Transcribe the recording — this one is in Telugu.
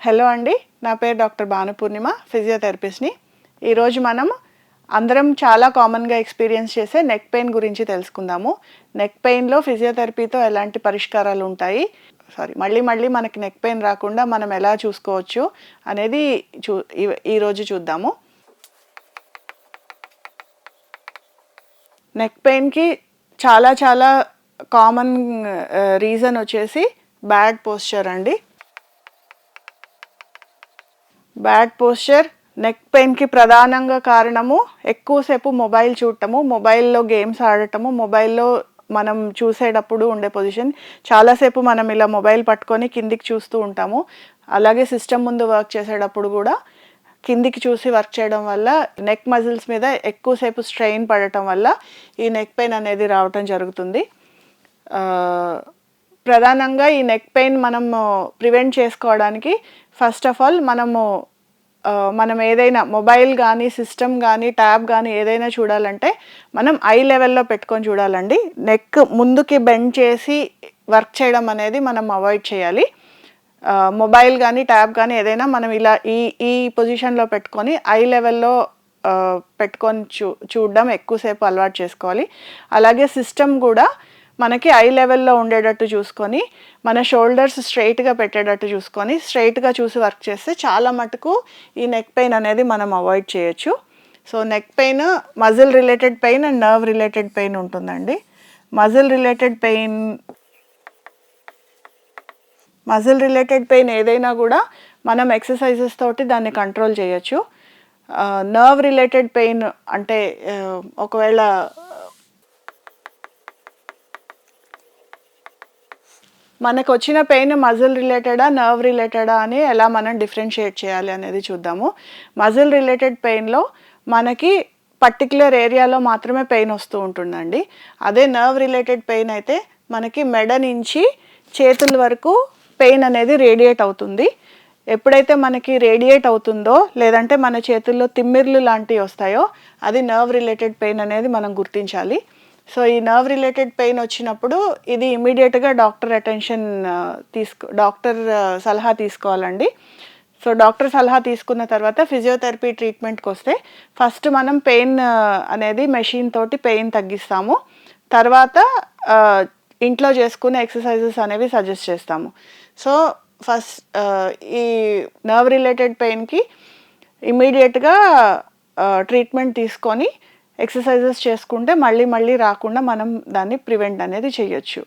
హలో అండి నా పేరు డాక్టర్ భానుపూర్ణిమ ఫిజియోథెరపిస్ట్ని. ఈరోజు మనం అందరం చాలా కామన్గా ఎక్స్పీరియన్స్ చేసే నెక్ పెయిన్ గురించి తెలుసుకుందాము. నెక్ పెయిన్లో ఫిజియోథెరపీతో ఎలాంటి పరిష్కారాలు ఉంటాయి? సారీ మళ్ళీ మళ్ళీ మనకి నెక్ పెయిన్ రాకుండా మనం ఎలా చూసుకోవచ్చు అనేది చూ ఈ- ఈరోజు చూద్దాము. నెక్ పెయిన్కి చాలా చాలా కామన్ రీజన్ వచ్చేసి బ్యాడ్ పోస్చర్ అండి. బ్యాడ్ పోస్చర్ నెక్ పెయిన్కి ప్రధానంగా కారణము ఎక్కువసేపు మొబైల్ చూడటము మొబైల్లో గేమ్స్ ఆడటము మొబైల్లో మనం చూసేటప్పుడు ఉండే పొజిషన్. చాలాసేపు మనం ఇలా మొబైల్ పట్టుకొని కిందికి చూస్తూ ఉంటాము. అలాగే సిస్టమ్ ముందు వర్క్ చేసేటప్పుడు కూడా కిందికి చూసి వర్క్ చేయడం వల్ల నెక్ మజిల్స్ మీద ఎక్కువసేపు స్ట్రెయిన్ పడటం వల్ల ఈ నెక్ పెయిన్ అనేది రావటం జరుగుతుంది. ప్రధానంగా ఈ నెక్ పెయిన్ మనము ప్రివెంట్ చేసుకోవడానికి ఫస్ట్ ఆఫ్ ఆల్ మనము మనం ఏదైనా మొబైల్ కానీ సిస్టమ్ కానీ ట్యాబ్ కానీ ఏదైనా చూడాలంటే మనం ఐ లెవెల్లో పెట్టుకొని చూడాలండి. నెక్ ముందుకి బెండ్ చేసి వర్క్ చేయడం అనేది మనం అవాయిడ్ చేయాలి. మొబైల్ కానీ ట్యాబ్ కానీ ఏదైనా మనం ఇలా ఈ ఈ పొజిషన్లో పెట్టుకొని ఐ లెవెల్లో పెట్టుకొని చూ చూడడం ఎక్కువసేపు అలవాటు చేసుకోవాలి. అలాగే సిస్టమ్ కూడా మనకి ఐ లెవెల్లో ఉండేటట్టు చూసుకొని మన షోల్డర్స్ స్ట్రైట్గా పెట్టేటట్టు చూసుకొని స్ట్రైట్గా చూసి వర్క్ చేస్తే చాలా మటుకు ఈ నెక్ పెయిన్ అనేది మనం అవాయిడ్ చేయొచ్చు. So neck pain muscle related pain and nerve related pain ఉంటుందండి. Muscle related pain muscle related pain ఏదైనా కూడా మనం ఎక్సర్సైజెస్ తోటి దాన్ని కంట్రోల్ చేయొచ్చు. నర్వ్ రిలేటెడ్ పెయిన్ అంటే uh, ఒకవేళ మనకు వచ్చిన పెయిన్ మజిల్ రిలేటెడా నర్వ్ రిలేటెడా అని ఎలా మనం డిఫరెన్షియేట్ చేయాలి అనేది చూద్దాము. మజిల్ రిలేటెడ్ పెయిన్లో మనకి పర్టికులర్ ఏరియాలో మాత్రమే పెయిన్ వస్తూ ఉంటుందండి. అదే నర్వ్ రిలేటెడ్ పెయిన్ అయితే మనకి మెడ నుంచి చేతుల వరకు పెయిన్ అనేది రేడియేట్ అవుతుంది. ఎప్పుడైతే మనకి రేడియేట్ అవుతుందో లేదంటే మన చేతుల్లో తిమ్మిర్లు లాంటివి వస్తాయో అది నర్వ్ రిలేటెడ్ పెయిన్ అనేది మనం గుర్తించాలి. సో ఈ నర్వ్ రిలేటెడ్ పెయిన్ వచ్చినప్పుడు ఇది ఇమీడియట్గా డాక్టర్ అటెన్షన్ తీసుకో డాక్టర్ సలహా తీసుకోవాలండి. సో డాక్టర్ సలహా తీసుకున్న తర్వాత ఫిజియోథెరపీ ట్రీట్మెంట్కి వస్తే ఫస్ట్ మనం పెయిన్ అనేది మెషిన్ తోటి పెయిన్ తగ్గిస్తాము. తర్వాత ఇంట్లో చేసుకునే ఎక్సర్సైజెస్ అనేవి సజెస్ట్ చేస్తాము. సో ఫస్ట్ ఈ నర్వ్ రిలేటెడ్ పెయిన్కి ఇమీడియట్గా ట్రీట్మెంట్ తీసుకొని ఎక్సర్సైజెస్ చేసుకుంటే మళ్ళీ మళ్ళీ రాకుండా మనం దాన్ని ప్రివెంట్ అనేది చేయొచ్చు.